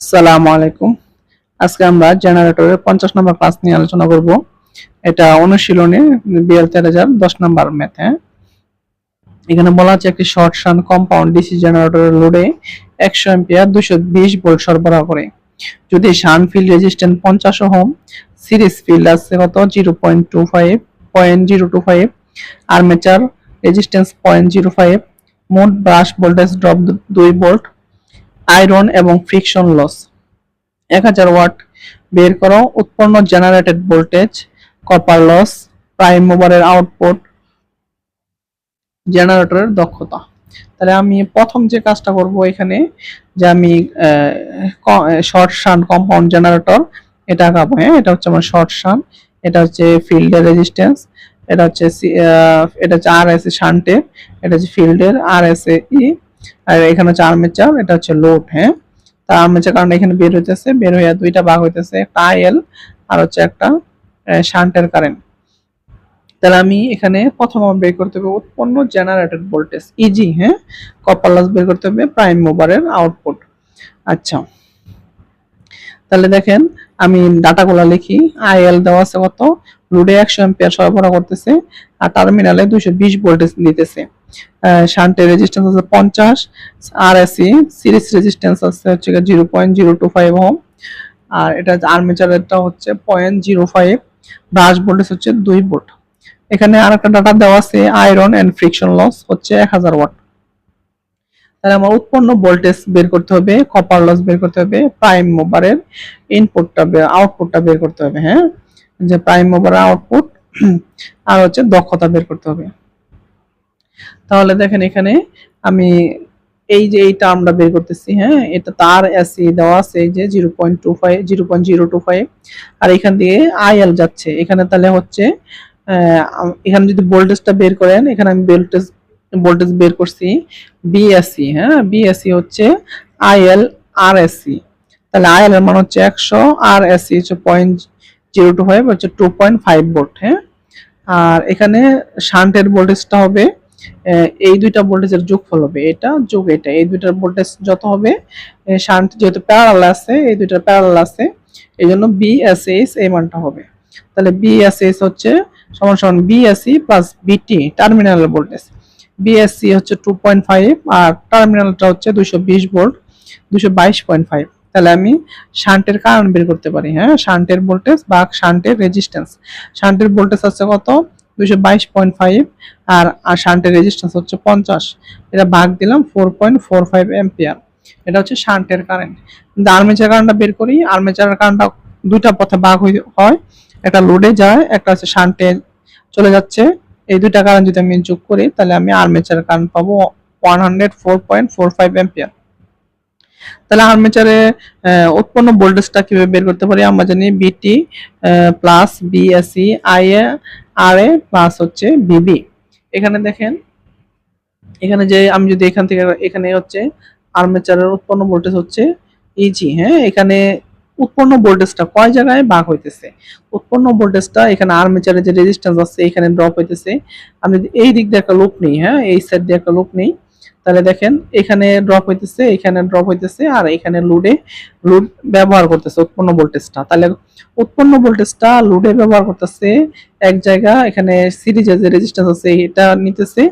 আসসালামু আলাইকুম। আজকে আমরা জেনারেটরের পঞ্চাশ নম্বর ক্লাস নিয়ে আলোচনা করব। এটা অনুশীলনে বিএল তেরো হাজার দশ নম্বর ম্যাথ এখানে বলা আছে একটি শর্ট শান কম্পাউন্ড ডিসি জেনারেটরের লোডে একশো এম্পিয়ার দুশো বিশ ভোল্ট সরবরাহ করে। যদি শান ফিল্ড রেজিস্ট্যান্স পঞ্চাশ ওহম সিরিজ ফিল্ড আছে কত? Zero point two five point zero two five armature resistance point zero five মোট ব্রাশ ভোল্টেজ ড্রপ দুই ভোল্ট আয়রন এবং ফ্রিকশন লস। এক হাজার ওয়াট বের করো, উৎপন্ন generated voltage copper loss prime মুভারের output জেনারেটরের দক্ষতা। তাহলে আমি প্রথম যে কাজটা করব এখানে, যে আমি শর্ট শান কম্পাউন্ড জেনারেটর এটা আঁকাবো হ্যাঁ? এটা হচ্ছে আমার শর্ট শান এটা হচ্ছে ফিল্ডের রেজিস্ট্যান্স এটা হচ্ছে এটা হচ্ছে আর এস এ শান্টের এটা হচ্ছে ফিল্ডের আর এস এ ই আর এখানে হচ্ছে আর্মেচার এটা হচ্ছে লোড হ্যাঁ? তা আর্মেচার কারণ এখানে বের হইতেছে, বের হইয়া দুইটা ভাগ হইতেছে, একটা আর হচ্ছে একটা শান্টের কারেন্ট তাহলে আমি এখানে প্রথম আমার বের করতে হবে উৎপন্ন জেনারেটেড ভোল্টেজ ইজি হ্যাঁ? কপার লস বের করতে হবে প্রাইম মুভারের আউটপুট আচ্ছা। তাহলে দেখেন, আমি ডাটাগুলো লিখি আইএল দেওয়া আছে কত? লোডে একশো এম্পিয়ার সরবরাহ করতেছে, আর টার্মিনালে দুইশো বিশ ভোল্টেজ দিতেছে। শান্টের রেজিস্ট্যান্স আছে পঞ্চাশ আর এসি সিরিজ রেজিস্ট্যান্স আছে হচ্ছে zero point zero two five ohm আর এটা আর্মেচারেরটা হচ্ছে point zero five brush voltage হচ্ছে দুই ভোল্ট এখানে আরেকটা ডাটা দেওয়া আছে আয়রন এন্ড ফ্রিকশন লস হচ্ছে এক হাজার ওয়াট তাহলে আমার উৎপন্ন ভোল্টেজ বের করতে হবে কপার লস বের করতে হবে প্রাইম মোবারের ইনপুটটা আউটপুটটা বের করতে হবে হ্যাঁ? যে প্রাইম মোবারের আউটপুট আর হচ্ছে দক্ষতা বের করতে হবে। তাহলে দেখেন এখানে আমি এই যে এই টার্মটা বের করতেছি হ্যাঁ? এটা তার এসি দেওয়া আছে যে zero point two five, zero point zero two five. আর এখান দিয়ে আইএল যাচ্ছে। এখানে তাহলে হচ্ছে এখানে যদি ভোল্টেজটা বের করেন, এখানে আমি ভোল্টেজ ভোল্টেজ বের করছি বিএসসি হ্যাঁ? বিএসসি হচ্ছে আইএল আর এসসি তাহলে আইএল এর মান হচ্ছে একশো আর এসসি হচ্ছে পয়েন্ট জিরো টু ফাইভ, হচ্ছে টু পয়েন্ট ফাইভ ভোল্ট হ্যাঁ? আর এখানে শান্টের ভোল্টেজটা হবে এই দুইটা ভোল্টেজের যোগফল হবে এটা, যোগ এটা। এই দুইটার ভোল্টেজ যত হবে শান্ট যেহেতু প্যারালাল আছে, এই দুইটার প্যারাল আছে, এই জন্য বি এস বিএসএস এই মানটা হবে। তাহলে বি এস বিএসএস হচ্ছে সমান সমান BSC plus BT terminal voltage BSC হচ্ছে টু পয়েন্ট ফাইভ আর টার্মিনালটা হচ্ছে দুশো বিশ ভোল্ট দুশো বাইশ পয়েন্ট ফাইভ তাহলে আমি শান্টের কারণ বের করতে পারি হ্যাঁ? শান্টের ভোল্টেজ বা শান্টের রেজিস্ট্যান্স শান্টের ভোল্টেজ হচ্ছে কত? দুশো বাইশ পয়েন্ট ফাইভ আর আর শান্টের রেজিস্ট্যান্স হচ্ছে পঞ্চাশ। এটা ভাগ দিলাম four point four five ampere এটা হচ্ছে শান্টের কারেন্ট কিন্তু আর্মেচার কারেন্টটা বের করি আর্মেচার কারেন্টটা দুইটা পথে ভাগ হয়। একটা লোডে যায়, একটা হচ্ছে শান্টে চলে যাচ্ছে। এই দুইটা কারেন্ট যদি আমি যোগ করি, তাহলে আমি আর্মেচার কারেন্ট পাবো one hundred four point four five ampere তাহলে আর্মেচারে উৎপন্ন ভোল্টেজটা কীভাবে বের করতে পারি? আমরা জানি BT plus BAC I A R A plus হচ্ছে বিবি এখানে দেখেন, এখানে যে আমি যদি এখান থেকে, এখানে হচ্ছে আর্মেচারের উৎপন্ন ভোল্টেজ হচ্ছে ইজি হ্যাঁ? এখানে উৎপন্ন ভোল্টেজটা কয় জায়গায় ভাগ হইতেছে? উৎপন্ন ভোল্টেজটা এখানে আর্মেচারের যে রেজিস্ট্যান্স আছে, এখানে ড্রপ হইতেছে। আমি যদি এই দিক দিয়ে একটা লুপ নেই হ্যাঁ? এই সাইড দিয়ে একটা লুপ নেই তাহলে দেখেন, এখানে ড্রপ হইতেছে, এখানে ড্রপ হইতেছে, আর এখানে লোডে লোড ব্যবহার করতেছে উৎপন্ন ভোল্টেজটা তাহলে উৎপন্ন ভোল্টেজটা লোডে ব্যবহার করতেছে, এক জায়গা, এখানে সিরিজের যে রেজিস্ট্যান্স আছে এটা নিতেছে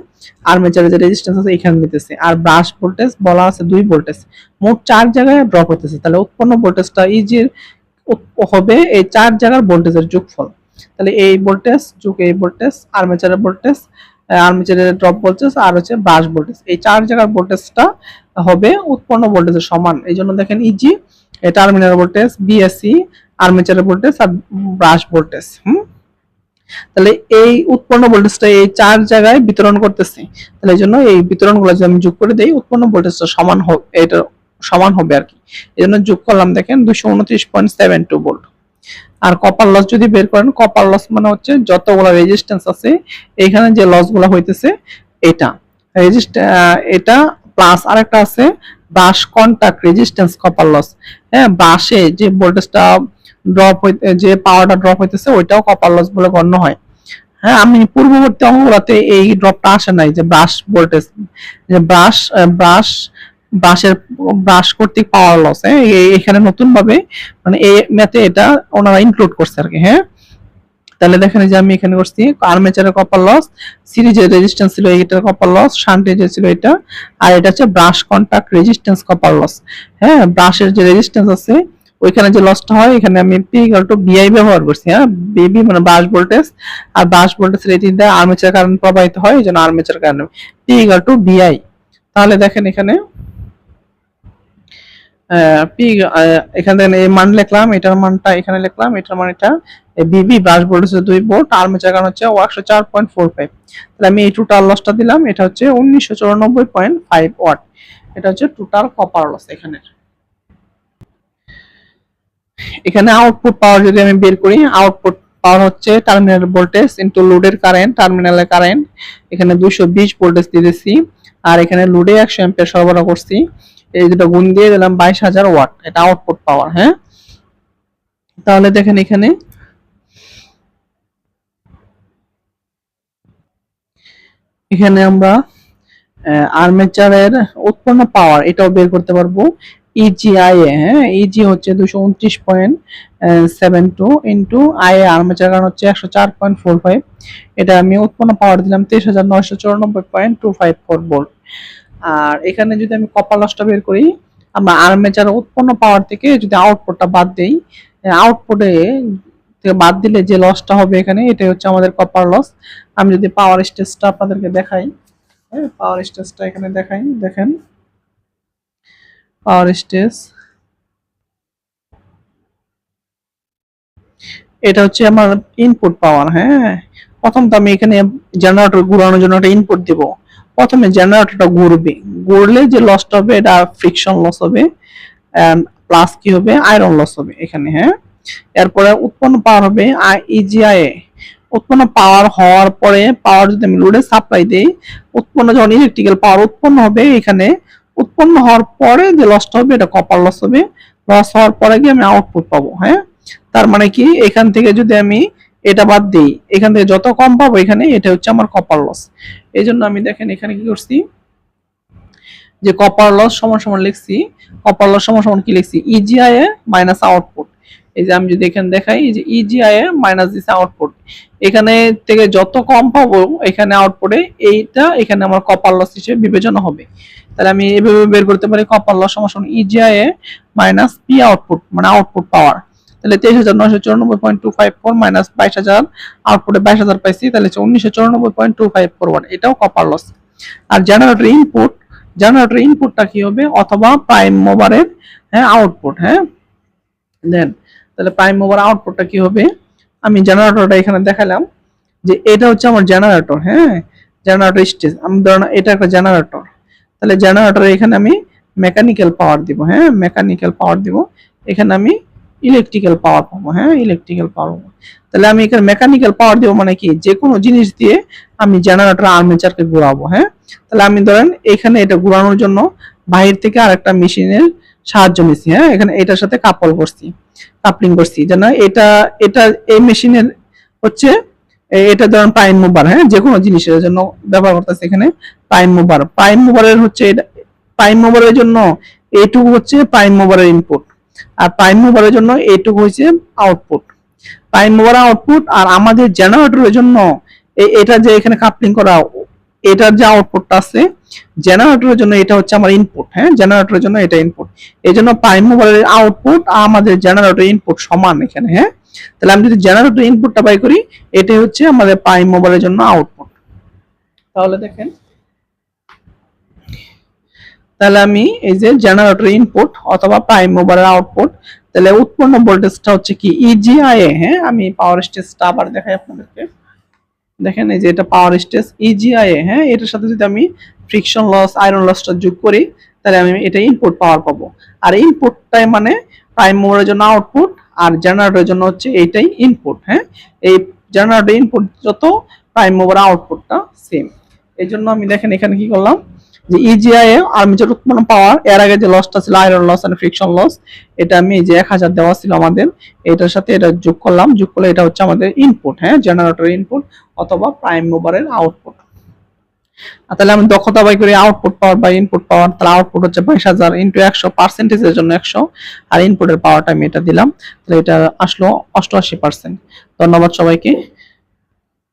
আর্মেচারের যে রেজিস্ট্যান্স আছে এখানে নিতেছে। আর ব্রাশ ভোল্টেজ বলা আছে দুই ভোল্টেজ মোট চার জায়গায় ড্রপ হইতেছে। তাহলে উৎপন্ন ভোল্টেজটা ইজি হবে, এই চার জায়গার ভোল্টেজের যোগফল। তাহলে এই ভোল্টেজ যোগ এই ভোল্টেজ আর্মেচারের ভোল্টেজ আর্মেচারের ড্রপ ভোল্টেজ আর হচ্ছে ব্রাশ ভোল্টেজ এই চার জায়গার ভোল্টেজটা হবে উৎপন্ন ভোল্টেজের সমান। এই জন্য দেখেন E G terminal voltage BSC আর্মেচারের voltage আর ব্রাশ ভোল্টেজ হুম? তাহলে এই উৎপন্ন ভোল্টেজটা এই চার জায়গায় বিতরণ করতেছে। তাহলে এই জন্য এই বিতরণগুলো যদি আমি যোগ করে দেই, উৎপন্ন ভোল্টেজটা সমান হবে এটা সমান হবে আর কি। এই জন্য যোগ করলাম দেখেন দুশো উনত্রিশ পয়েন্ট সেভেন টু ভোল্ট আর কপার লস যদি বের করেন কপার লস মানে হচ্ছে যতগুলো রেজিস্ট্যান্স আছে এখানে যে লসগুলা হইতেছে, এটা। রেজিস্ট এটা প্লাস আরেকটা আছে brush contact resistance copper loss হ্যাঁ ব্রাশে যে ভোল্টেজটা ড্রপ হইতে যে পাওয়ারটা ড্রপ হইতেছে, ওইটাও কপার লস বলে গণ্য হয়। হ্যাঁ আমি পূর্ববর্তী অঙ্গগুলোতে এই ড্রপটা আসে নাই, যে ব্রাশ ভোল্টেজ যে ব্রাশ ব্রাশ ব্রাশের ব্রাশ কর্তৃক পাওয়ার লস হ্যাঁ এখানে নতুন ভাবে মানে এই ম্যাথে এটা ওনারা ইনক্লুড করছে আর কি হ্যাঁ? তাহলে দেখেন যে আমি এখানে করছি আর্মেচারের কপার লস সিরিজের রেজিস্ট্যান্স ছিল এইটার কপার লস শান্টের যে ছিল এটা, আর এটা হচ্ছে brush contact resistance copper loss হ্যাঁ? ব্রাশের যে রেজিস্ট্যান্স আছে, ওইখানে যে লসটা হয়, এখানে আমি পি ইকুয়াল টু বিআই ব্যবহার করছি হ্যাঁ? বিবি মানে ব্রাশ ভোল্টেজ আর ব্রাশ ভোল্টেজ রেটিং দেয় আর্মেচার কারেন্ট প্রবাহিত হয়, এই জন্য armature current P equal to BI তাহলে দেখেন এখানে পি এখানে দেখেন এই মান লিখলাম, এটার মানটা এখানে লিখলাম, এটার মান এটা বিবি ব্রাশ ভোল্টেজ দুই ভোল্ট আর্মেচার কারেন্ট হচ্ছে একশো চার পয়েন্ট ফোর ফাইভ তাহলে আমি এই টোটাল লসটা দিলাম, এটা হচ্ছে উনিশশো চুরানব্বই পয়েন্ট ফাইভ ওয়াট এটা হচ্ছে টোটাল কপার লস এখানে এখানে আউটপুট পাওয়ার যদি আমি বের করি আউটপুট পাওয়ার হচ্ছে টার্মিনাল ভোল্টেজ ইনটু লোডের কারেন্ট টার্মিনালের কারেন্ট এখানে দুশো বিশ ভোল্টেজ দিতেছি আর এখানে লোডে একশো অ্যাম্পিয়ার সরবরাহ করছি। এই দুটো গুণ দিয়ে দিলাম বাইশ হাজার ওয়াট। এটা আউটপুট পাওয়ার হ্যাঁ? তাহলে দেখেন এখানে। এখানে আমরা আর্মেচারের উৎপন্ন পাওয়ার এটাও বের করতে পারব। ইজিআই হ্যাঁ? ইজি হচ্ছে দুশো উনত্রিশ point seven two into I armature কারণ হচ্ছে একশো চার পয়েন্ট ফোর ফাইভ এটা আমি উৎপন্ন পাওয়ার দিলাম তেইশ হাজার নয়শো চুরানব্বই point two five four volt আর এখানে যদি আমি কপার লসটা বের করি, আমরা আর্মেচার উৎপন্ন পাওয়ার থেকে যদি আউটপুটটা বাদ দেই আউটপুটে বাদ দিলে যে লসটা হবে এখানে, এটাই হচ্ছে আমাদের কপার লস আমি যদি পাওয়ার স্টেজটা আপনাদেরকে দেখাই হ্যাঁ পাওয়ার স্টেজটা এখানে দেখাই, দেখেন। পাওয়ার স্টেজ এটা হচ্ছে আমার ইনপুট পাওয়ার হ্যাঁ। প্রথম তো আমি এখানে জেনারেটর ঘুরানোর জন্য একটা ইনপুট দিব। প্রথমে জেনারেটরটা ঘুরবে। ঘুরলে যে লসটা হবে, এটা ফ্রিকশন লস হবে প্লাস কি হবে? আয়রন লস হবে এখানে হ্যাঁ? এরপরে উৎপন্ন পাওয়ার হবে ইজিআই উৎপন্ন পাওয়ার হওয়ার পরে পাওয়ার যদি আমি লোডে সাপ্লাই দেই, উৎপন্ন যখন ইলেকট্রিক্যাল পাওয়ার উৎপন্ন হবে এখানে, উৎপন্ন হওয়ার পরে যে লসটা হবে, এটা কপার লস হবে। লস হওয়ার পরে গিয়ে আমি আউটপুট পাবো হ্যাঁ? তার মানে কি? এখান থেকে যদি আমি এটা বাদ দিই, এখান থেকে যত কম পাবো এখানে, এটা হচ্ছে আমার কপার লস এই জন্য আমি দেখেন এখানে কি করছি? যে কপার লস সমান সমান লিখছি কপার লস সমান সমান কি লিখছি? ইজিআই এ মাইনাস আউটপুট এই যে আমি যদি এখানে দেখাই যে ইজিআই এ মাইনাস দিছে আউটপুট এখানে থেকে যত কম পাবো, এখানে আউটপুটে এইটা এখানে আমার কপার লস হিসেবে বিবেচনা হবে। তাহলে আমি এভাবে বের করতে পারি কপার লস সমান সমান EGI A minus P output মানে আউটপুট পাওয়ার তাহলে তেইশ হাজার নয়শো চুরানব্বই point two five four minus বাইশ হাজার আউটপুটে বাইশ হাজার পাইছি, তাহলে হচ্ছে উনিশশো চুরানব্বই point two five four one এটাও কপার লস আর জেনারেটর ইনপুট জেনারেটর ইনপুটটা কি হবে? অথবা প্রাইম মোবারের হ্যাঁ আউটপুট হ্যাঁ? দেন তাহলে প্রাইম মোবার আউটপুটটা কি হবে? আমি জেনারেটরটা এখানে দেখালাম যে এটা হচ্ছে আমার জেনারেটর হ্যাঁ? জেনারেটর স্টেজ আমি ধরুন এটা একটা জেনারেটর তাহলে জেনারেটর এখানে আমি মেকানিক্যাল পাওয়ার দিব হ্যাঁ? মেকানিক্যাল পাওয়ার দিব। এখানে আমি ইলেকট্রিক্যাল পাওয়ার পাবো হ্যাঁ? ইলেকট্রিক্যাল পাওয়ার পাবো। তাহলে আমি এখানে মেকানিক্যাল পাওয়ার দেবো মানে কি? যে কোনো জিনিস দিয়ে আমি জেনারেটর আর্মেচারকে ঘোরাবো হ্যাঁ? তাহলে আমি ধরেন এখানে এটা ঘোরানোর জন্য বাহির থেকে আরেকটা মেশিনের সাহায্য নিছি হ্যাঁ? এখানে এটার সাথে কাপল করছি কাপলিং করছি, যেন এটা এটা, এই মেশিনের হচ্ছে এটা ধরেন প্রাইম মুভার হ্যাঁ? যে কোনো জিনিসের জন্য ব্যবহার করতেছে এখানে প্রাইম মুভার প্রাইম মুভারের হচ্ছে এটা প্রাইম মুভারের জন্য এইটুকু হচ্ছে প্রাইম মুভারের ইনপুট আর প্রাইম মুভারের জন্য এইটুকু হচ্ছে আউটপুট প্রাইম মুভার আউটপুট আর আমাদের জেনারেটরের জন্য এটা যে এখানে কাপলিং করা, এটার যে আউটপুটটা আছে জেনারেটরের জন্য এটা হচ্ছে আমার ইনপুট হ্যাঁ? জেনারেটরের জন্য এটা ইনপুট এই জন্য প্রাইম মোবাইলের আউটপুট আর আমাদের জেনারেটর ইনপুট সমান এখানে হ্যাঁ? তাহলে আমি যদি জেনারেটর ইনপুটটা বাই করি, এটাই হচ্ছে আমাদের প্রাইম মোবাইলের জন্য আউটপুট তাহলে দেখেন তাহলে আমি এই যে জেনারেটর ইনপুট অথবা প্রাইম মোবাইলের আউটপুট তাহলে উৎপন্ন ভোল্টেজটা হচ্ছে কি ইজিআই হ্যাঁ? আমি পাওয়ার স্টেজটা আবার দেখাই আপনাদেরকে। দেখেন এই যে এটা পাওয়ার স্টেজ ইজিআই হ্যাঁ? এটার সাথে যদি আমি ফ্রিকশন লস আয়রন লসটা যোগ করি, তাহলে আমি এটা ইনপুট পাওয়ার পাবো। আর ইনপুটটাই মানে প্রাইম মোবাইলের জন্য আউটপুট আর জেনারেটরের জন্য হচ্ছে এইটাই ইনপুট হ্যাঁ? এই জেনারেটর ইনপুট যত প্রাইম মোবাইল আউটপুটটা সেম এই জন্য আমি দেখেন এখানে কি করলাম? যে ইজিআই এ আর্মেচার উৎপন্ন পাওয়ার এর আগে যে লসটা ছিল iron loss and friction loss এটা আমি যে এক হাজার দেওয়া ছিল আমাদের, এটার সাথে এটা যোগ করলাম, যোগ করলে এটা হচ্ছে আমাদের ইনপুট হ্যাঁ জেনারেটর ইনপুট অথবা প্রাইম মোবারের আউটপুট তাহলে আমি দক্ষতা বাই করি আউটপুট পাওয়ার বা ইনপুট পাওয়ার তাহলে আউটপুট হচ্ছে বাইশ হাজার ইন্টু একশো পার্সেন্টেজের জন্য একশো, আর ইনপুটের পাওয়ারটা আমি এটা দিলাম, তাহলে এটা আসলো অষ্টআশি পার্সেন্ট ধন্যবাদ সবাইকে।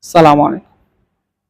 সালাম আলাইকুম।